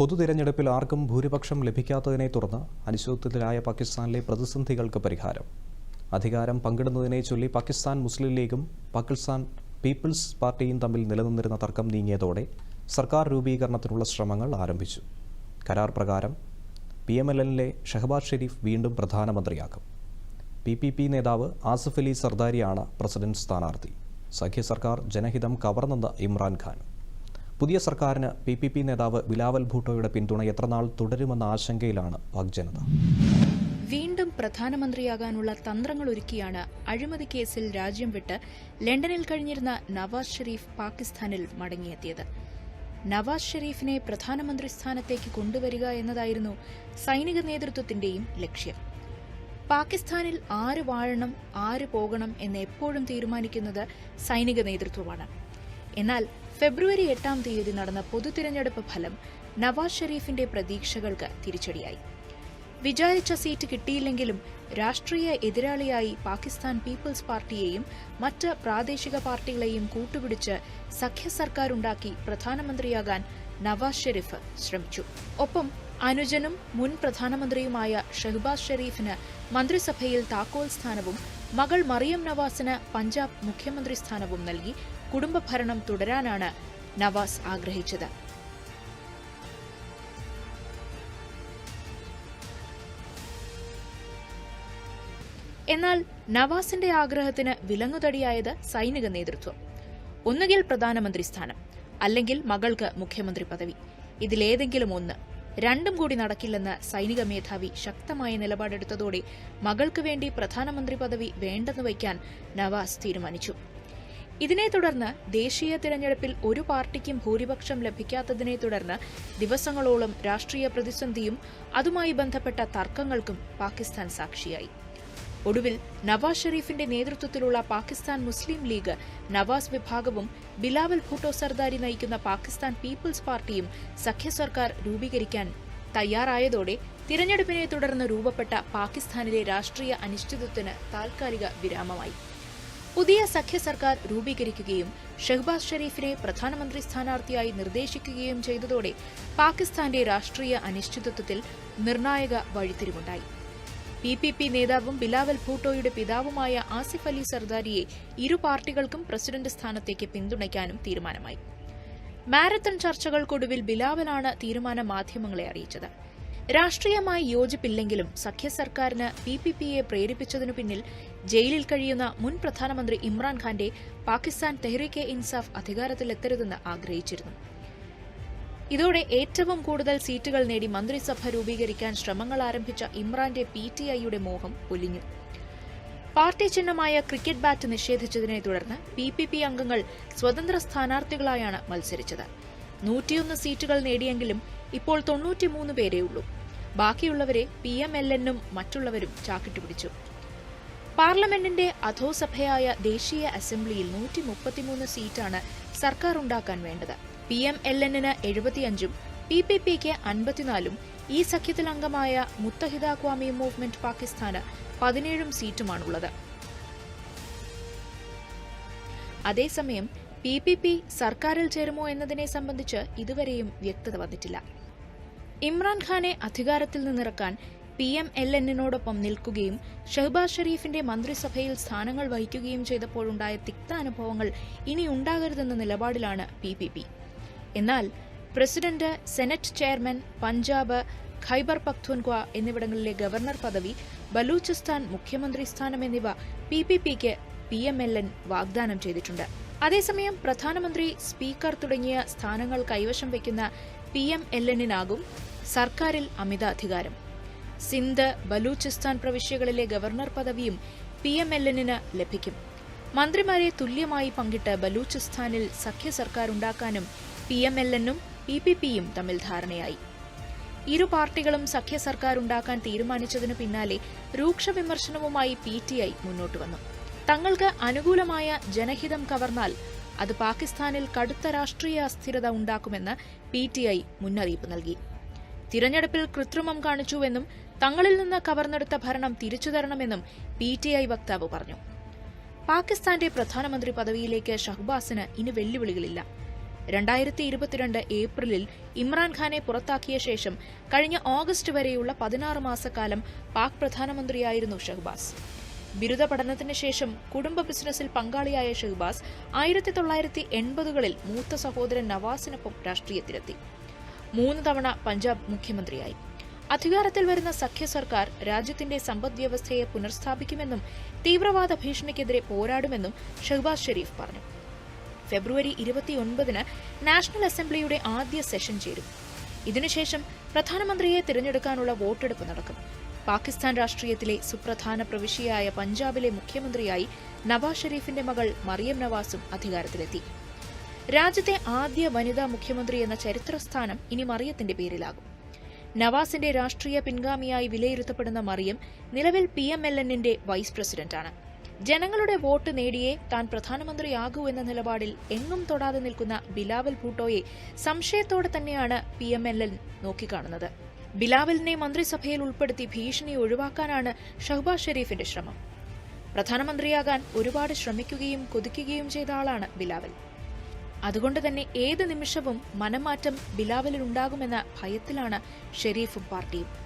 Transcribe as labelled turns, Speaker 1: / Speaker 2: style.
Speaker 1: പൊതുതിരഞ്ഞെടുപ്പിൽ ആർക്കും ഭൂരിപക്ഷം ലഭിക്കാത്തതിനെ തുടർന്ന് അനിശ്ചിതത്വത്തിലായ പാകിസ്ഥാനിലെ പ്രതിസന്ധികൾക്ക് പരിഹാരം. അധികാരം പങ്കിടുന്നതിനെ ചൊല്ലി പാകിസ്ഥാൻ മുസ്ലിം ലീഗും പാകിസ്ഥാൻ പീപ്പിൾസ് പാർട്ടിയും തമ്മിൽ നിലനിന്നിരുന്ന തർക്കം നീങ്ങിയതോടെ സർക്കാർ രൂപീകരണത്തിനുള്ള ശ്രമങ്ങൾ ആരംഭിച്ചു. കരാർ പ്രകാരം പി എം എൽ എല്ലിലെ ഷഹബാസ് ഷെരീഫ് വീണ്ടും പ്രധാനമന്ത്രിയാക്കും പി പി പി നേതാവ് ആസിഫ് അലി സർദാരിയാണ് പ്രസിഡന്റ് സ്ഥാനാർത്ഥി. സഖ്യ സർക്കാർ ജനഹിതം കവർന്നെന്ന് ഇമ്രാൻഖാൻ. പുതിയ സർക്കാരിന് പി പി പി നേതാവ് ബിലാവൽ ഭൂട്ടോയുടെ പിന്തുണ എത്രനാൾ തുടരുമെന്ന ആശങ്കയിലാണ് പാക് ജനത
Speaker 2: വീണ്ടും പ്രധാനമന്ത്രിയാകാനുള്ള തന്ത്രങ്ങൾ ഒരുക്കിയാണ് അഴിമതി കേസിൽ രാജ്യം വിട്ട് ലണ്ടനിൽ കഴിഞ്ഞിരുന്ന നവാസ് ഷെരീഫ് പാകിസ്ഥാനിൽ മടങ്ങിയെത്തിയത്. നവാസ് ഷെരീഫിനെ പ്രധാനമന്ത്രി സ്ഥാനത്തേക്ക് കൊണ്ടുവരിക എന്നതായിരുന്നു സൈനിക നേതൃത്വത്തിന്റെയും ലക്ഷ്യം. പാകിസ്ഥാനിൽ ആര് വാഴണം ആര് പോകണം എന്ന് എപ്പോഴും തീരുമാനിക്കുന്നത് സൈനിക നേതൃത്വമാണ്. എന്നാൽ ഫെബ്രുവരി എട്ടാം തീയതി നടന്ന പൊതു തിരഞ്ഞെടുപ്പ് ഫലം നവാസ് ഷെരീഫിന്റെ പ്രതീക്ഷകൾക്ക് തിരിച്ചടിയായി. വിചാരിച്ച സീറ്റ് കിട്ടിയില്ലെങ്കിലും രാഷ്ട്രീയ എതിരാളിയായി പാകിസ്ഥാൻ പീപ്പിൾസ് പാർട്ടിയെയും മറ്റ് പ്രാദേശിക പാർട്ടികളെയും കൂട്ടുപിടിച്ച് സഖ്യ സർക്കാരുണ്ടാക്കി പ്രധാനമന്ത്രിയാകാൻ നവാസ് ഷെരീഫ് ശ്രമിച്ചു. ഒപ്പം അനുജനും മുൻ പ്രധാനമന്ത്രിയുമായ ഷഹബാസ് ഷെരീഫിന് മന്ത്രിസഭയിൽ താക്കോൽ സ്ഥാനവും മകൾ മറിയം നവാസിന് പഞ്ചാബ് മുഖ്യമന്ത്രി സ്ഥാനവും നൽകി കുടുംബഭരണം തുടരാനാണ് നവാസ് ആഗ്രഹിച്ചത്. എന്നാൽ നവാസിന്റെ ആഗ്രഹത്തിന് വിലങ്ങുതടിയായത് സൈനിക നേതൃത്വം. ഒന്നുകിൽ പ്രധാനമന്ത്രി സ്ഥാനം അല്ലെങ്കിൽ മകൾക്ക് മുഖ്യമന്ത്രി പദവി. ഇതിലേതെങ്കിലും ഒന്ന് രണ്ടും കൂടി നടക്കില്ലെന്ന് സൈനിക മേധാവി ശക്തമായ നിലപാടെടുത്തതോടെ മകൾക്ക് വേണ്ടി പ്രധാനമന്ത്രി പദവി വേണ്ടെന്ന് വയ്ക്കാൻ നവാസ് തീരുമാനിച്ചു. ഇതിനെ തുടർന്ന് ദേശീയ തിരഞ്ഞെടുപ്പിൽ ഒരു പാർട്ടിക്കും ഭൂരിപക്ഷം ലഭിക്കാത്തതിനെ തുടർന്ന് ദിവസങ്ങളോളം രാഷ്ട്രീയ പ്രതിസന്ധിയും അതുമായി ബന്ധപ്പെട്ട തർക്കങ്ങൾക്കും പാകിസ്ഥാൻ സാക്ഷിയായി. ഒടുവിൽ നവാസ് ഷെരീഫിന്റെ നേതൃത്വത്തിലുള്ള പാകിസ്ഥാൻ മുസ്ലിം ലീഗ് നവാസ് വിഭാഗവും ബിലാവൽ ഭൂട്ടോ സർദാരി നയിക്കുന്ന പാകിസ്ഥാൻ പീപ്പിൾസ് പാർട്ടിയും സഖ്യ സർക്കാർ രൂപീകരിക്കാൻ തയ്യാറായതോടെ തിരഞ്ഞെടുപ്പിനെ തുടർന്ന് രൂപപ്പെട്ട പാകിസ്ഥാനിലെ രാഷ്ട്രീയ അനിശ്ചിതത്വത്തിന് താൽക്കാലിക വിരാമമായി. പുതിയ സഖ്യ സർക്കാർ രൂപീകരിക്കുകയും ഷെഹ്ബാസ് ഷെരീഫിനെ പ്രധാനമന്ത്രി സ്ഥാനാർത്ഥിയായി നിർദ്ദേശിക്കുകയും ചെയ്തതോടെ പാകിസ്ഥാന്റെ രാഷ്ട്രീയ അനിശ്ചിതത്വത്തിൽ നിർണായക വഴിത്തിരിവുണ്ടായി. പി പി പി നേതാവും ബിലാവൽ ഭൂട്ടോയുടെ പിതാവുമായ ആസിഫ് അലി സർദാരിയെ ഇരു പാർട്ടികൾക്കും പ്രസിഡന്റ് സ്ഥാനത്തേക്ക് പിന്തുണയ്ക്കാനും തീരുമാനമായി. മാരത്തൺ ചർച്ചകൾക്കൊടുവിൽ ബിലാവലാണ് തീരുമാനം മാധ്യമങ്ങളെ അറിയിച്ചത്. രാഷ്ട്രീയമായി യോജിപ്പില്ലെങ്കിലും സഖ്യ സർക്കാരിന് പി പി പിയെ പ്രേരിപ്പിച്ചതിനു പിന്നിൽ ജയിലിൽ കഴിയുന്ന മുൻ പ്രധാനമന്ത്രി ഇമ്രാൻഖാന്റെ പാകിസ്ഥാൻ തെഹ്രീക്കെ ഇൻസാഫ് അധികാരത്തിലെത്തരുതെന്ന് ആഗ്രഹിച്ചിരുന്നു. ഇതോടെ ഏറ്റവും കൂടുതൽ സീറ്റുകൾ നേടി മന്ത്രിസഭ രൂപീകരിക്കാൻ ശ്രമങ്ങൾ ആരംഭിച്ച ഇമ്രാന്റെ പി ടി ഐയുടെ മോഹം പൊലിഞ്ഞു. പാർട്ടി ചിഹ്നമായ ക്രിക്കറ്റ് ബാറ്റ് നിഷേധിച്ചതിനെ തുടർന്ന് പി പി പി അംഗങ്ങൾ സ്വതന്ത്ര സ്ഥാനാർത്ഥികളായാണ് മത്സരിച്ചത്. നൂറ്റിയൊന്ന് സീറ്റുകൾ നേടിയെങ്കിലും ഇപ്പോൾ തൊണ്ണൂറ്റിമൂന്ന് ഉള്ളൂ. ബാക്കിയുള്ളവരെ പി എം എൽ എന്നും മറ്റുള്ളവരും ചാക്കിട്ടുപിടിച്ചു പാർലമെന്റിന്റെ അധോസഭയായ ദേശീയ അസംബ്ലിയിൽ നൂറ്റി മുപ്പത്തിമൂന്ന് സീറ്റാണ് സർക്കാർ ഉണ്ടാക്കാൻ വേണ്ടത്. പി എം എൽ എന്നിന് എഴുപത്തിയഞ്ചും പി പി പിക്ക് അൻപത്തിനാലും ഈ സഖ്യത്തിൽ അംഗമായ മുത്തഹിദ ക്വാമി മൂവ്മെന്റ് പാകിസ്ഥാന് പതിനേഴും സീറ്റുമാണുള്ളത്. അതേസമയം പി പി പി സർക്കാരിൽ ചേരുമോ എന്നതിനെ സംബന്ധിച്ച് ഇതുവരെയും വ്യക്തത വന്നിട്ടില്ല. ഇമ്രാൻഖാനെ അധികാരത്തിൽ നിന്നിറക്കാൻ പി എം എൽ എന്നിനോടൊപ്പം നിൽക്കുകയും ഷഹബാസ് ഷെരീഫിന്റെ മന്ത്രിസഭയിൽ സ്ഥാനങ്ങൾ വഹിക്കുകയും ചെയ്തപ്പോഴുണ്ടായ തിക്ത അനുഭവങ്ങൾ ഇനി ഉണ്ടാകരുതെന്ന നിലപാടിലാണ് പി പി പി. എന്നാൽ president senate chairman Punjab Khyber Pakhtunkhwa എന്നിവിടങ്ങളിലെ ഗവർണർ പദവി ബലൂചിസ്ഥാൻ മുഖ്യമന്ത്രി സ്ഥാനം എന്നിവ പി പി പിക്ക് പി എം എൽ എൻ വാഗ്ദാനം ചെയ്തിട്ടുണ്ട്. അതേസമയം പ്രധാനമന്ത്രി സ്പീക്കർ തുടങ്ങിയ സ്ഥാനങ്ങൾ കൈവശം വയ്ക്കുന്ന പി എം എൽ എന്നിനാകും സർക്കാരിൽ അമിതാധികാരം. സിന്ധ് ബലൂചിസ്ഥാൻ പ്രവിശ്യകളിലെ ഗവർണർ പദവിയും പി എം എൽ എന്നിന് ലഭിക്കും. മന്ത്രിമാരെ തുല്യമായി പങ്കിട്ട് ബലൂചിസ്ഥാനിൽ സഖ്യ സർക്കാർ ഉണ്ടാക്കാനും പി എം എൽ എന്നും പി പി പിയും തമ്മിൽ ധാരണയായി. ഇരു പാർട്ടികളും സഖ്യ സർക്കാർ ഉണ്ടാക്കാൻ തീരുമാനിച്ചതിനു പിന്നാലെ രൂക്ഷ വിമർശനവുമായി പി ടി ഐ മുന്നോട്ട് വന്നു. തങ്ങൾക്ക് അനുകൂലമായ ജനഹിതം കവർന്നാൽ അത് പാകിസ്ഥാനിൽ കടുത്ത രാഷ്ട്രീയ അസ്ഥിരത ഉണ്ടാക്കുമെന്ന് പി ടി ഐ മുന്നറിയിപ്പ് നൽകി. തിരഞ്ഞെടുപ്പിൽ കൃത്രിമം കാണിച്ചുവെന്നും തങ്ങളിൽ നിന്ന് കവർന്നെടുത്ത ഭരണം തിരിച്ചു തരണമെന്നും പി ടി ഐ വക്താവ് പറഞ്ഞു. പാകിസ്ഥാന്റെ പ്രധാനമന്ത്രി പദവിയിലേക്ക് ഷഹ്ബാസിന് ഇനി വെല്ലുവിളികളില്ല. രണ്ടായിരത്തി ഇരുപത്തിരണ്ട് ഏപ്രിലിൽ ഇമ്രാൻഖാനെ പുറത്താക്കിയ ശേഷം കഴിഞ്ഞ ഓഗസ്റ്റ് വരെയുള്ള പതിനാറ് മാസക്കാലം പാക് പ്രധാനമന്ത്രിയായിരുന്നു ഷഹ്ബാസ്. ബിരുദ പഠനത്തിന് ശേഷം കുടുംബ ബിസിനസ്സിൽ പങ്കാളിയായ ഷഹ്ബാസ് ആയിരത്തി തൊള്ളായിരത്തി എൺപതുകളിൽ മൂത്ത സഹോദരൻ നവാസിനൊപ്പം രാഷ്ട്രീയത്തിലെത്തി. മൂന്ന് തവണ പഞ്ചാബ് മുഖ്യമന്ത്രിയായി. അധികാരത്തിൽ വരുന്ന സഖ്യ സർക്കാർ രാജ്യത്തിന്റെ സമ്പദ്വ്യവസ്ഥയെ പുനഃസ്ഥാപിക്കുമെന്നും തീവ്രവാദ ഭീഷണിക്കെതിരെ പോരാടുമെന്നും ഷഹ്ബാസ് ഷെരീഫ് പറഞ്ഞു. ഫെബ്രുവരി ഇരുപത്തിയൊൻപതിന് നാഷണൽ അസംബ്ലിയുടെ ആദ്യ സെഷൻ ചേരും. ഇതിനുശേഷം പ്രധാനമന്ത്രിയെ തിരഞ്ഞെടുക്കാനുള്ള വോട്ടെടുപ്പ് നടക്കും. പാകിസ്ഥാൻ രാഷ്ട്രീയത്തിലെ സുപ്രധാന പ്രവിശ്യയായ പഞ്ചാബിലെ മുഖ്യമന്ത്രിയായി നവാസ് ഷെരീഫിന്റെ മകൾ മറിയം നവാസും അധികാരത്തിലെത്തി. രാജ്യത്തെ ആദ്യ വനിതാ മുഖ്യമന്ത്രി എന്ന ചരിത്രസ്ഥാനം ഇനി മറിയത്തിന്റെ പേരിലാകും. നവാസിന്റെ രാഷ്ട്രീയ പിൻഗാമിയായി വിലയിരുത്തപ്പെടുന്ന മറിയം നിലവിൽ പി എം എൽ എന്നിന്റെ വൈസ് പ്രസിഡന്റാണ്. ജനങ്ങളുടെ വോട്ട് നേടിയേ താൻ പ്രധാനമന്ത്രിയാകൂ എന്ന നിലപാടിൽ എങ്ങും തൊടാതെ നിൽക്കുന്ന ബിലാവൽ ഭൂട്ടോയെ സംശയത്തോടെ തന്നെയാണ് പി എം എൽ എൽ നോക്കിക്കാണുന്നത്. ബിലാവലിനെ മന്ത്രിസഭയിൽ ഉൾപ്പെടുത്തി ഭീഷണി ഒഴിവാക്കാനാണ് ഷഹ്ബാസ് ഷെരീഫിന്റെ ശ്രമം. പ്രധാനമന്ത്രിയാകാൻ ഒരുപാട് ശ്രമിക്കുകയും കൊതിക്കുകയും ചെയ്ത ആളാണ് ബിലാവൽ. അതുകൊണ്ട് തന്നെ ഏത് നിമിഷവും മനമാറ്റം ബിലാവലിൽ ഉണ്ടാകുമെന്ന ഭയത്തിലാണ് ഷെരീഫും പാർട്ടിയും.